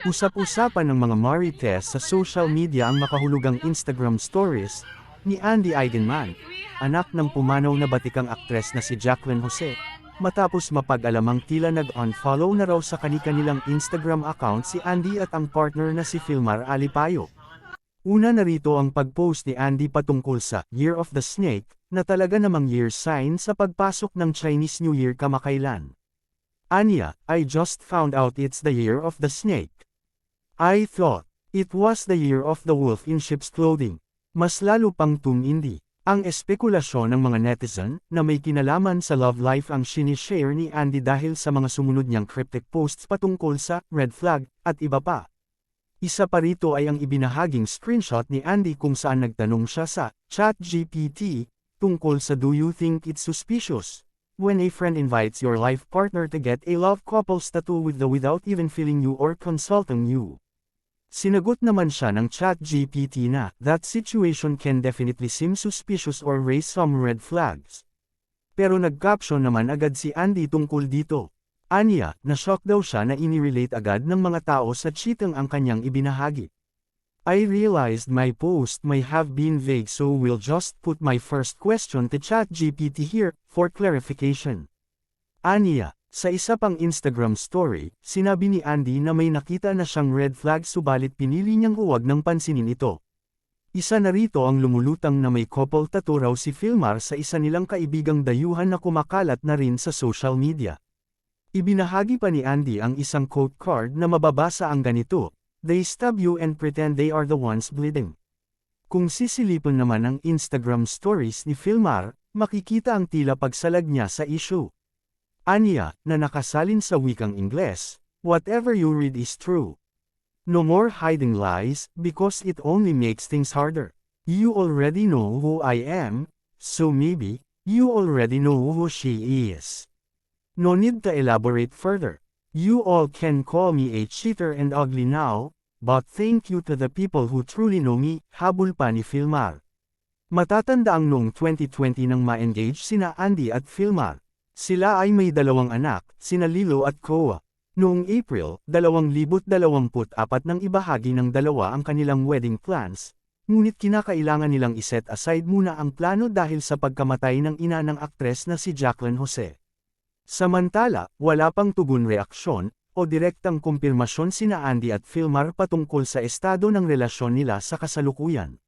Usap-usapan ng mga marites sa social media ang makahulugang Instagram stories ni Andy Eigenman, anak ng pumanaw na batikang aktres na si Jacqueline Jose, matapos mapag-alamang tila nag-unfollow na raw sa kani-kanilang Instagram account si Andy at ang partner na si Filmar Alipayo. Una narito ang pag-post ni Andy patungkol sa Year of the Snake, na talaga namang year sign sa pagpasok ng Chinese New Year kamakailan. Anya, I just found out it's the year of the snake. I thought, it was the year of the wolf in sheep's clothing. Mas lalo pang tumindi. Ang espekulasyon ng mga netizen na may kinalaman sa love life ang sinishare ni Andy dahil sa mga sumunod niyang cryptic posts patungkol sa red flag at iba pa. Isa pa rito ay ang ibinahaging screenshot ni Andy kung saan nagtanong siya sa ChatGPT tungkol sa do you think it's suspicious when a friend invites your life partner to get a love couples tattoo with the without even feeling you or consulting you. Sinagot naman siya ng ChatGPT na, that situation can definitely seem suspicious or raise some red flags. Pero nag-caption naman agad si Andy tungkol dito. Anya, na-shock daw siya na inirelate agad ng mga tao sa cheating ang kanyang ibinahagi. I realized my post may have been vague so we'll just put my first question to ChatGPT here, for clarification. Anya, sa isa pang Instagram story, sinabi ni Andy na may nakita na siyang red flag subalit pinili niyang huwag ng pansinin ito. Isa na rito ang lumulutang na may couple tattoo raw si Filmar sa isa nilang kaibigang dayuhan na kumakalat na rin sa social media. Ibinahagi pa ni Andy ang isang quote card na mababasa ang ganito, They stab you and pretend they are the ones bleeding. Kung sisilipin naman ang Instagram stories ni Filmar, makikita ang tila pagsalag niya sa issue. Anya, na nakasalin sa wikang Ingles, whatever you read is true. No more hiding lies, because it only makes things harder. You already know who I am, so maybe, you already know who she is. No need to elaborate further. You all can call me a cheater and ugly now, but thank you to the people who truly know me, habol pa ni Filmar. Matatanda ang noong 2020 nang ma-engage sina Andy at Filmar. Sila ay may dalawang anak, sina Lilo at Koa. Noong April, 2024 nang ibahagi ng dalawa ang kanilang wedding plans, ngunit kinakailangan nilang iset aside muna ang plano dahil sa pagkamatay ng ina ng aktres na si Jacqueline Jose. Samantala, wala pang tugon reaksyon, o direktang kumpirmasyon sina Andy at Filmar patungkol sa estado ng relasyon nila sa kasalukuyan.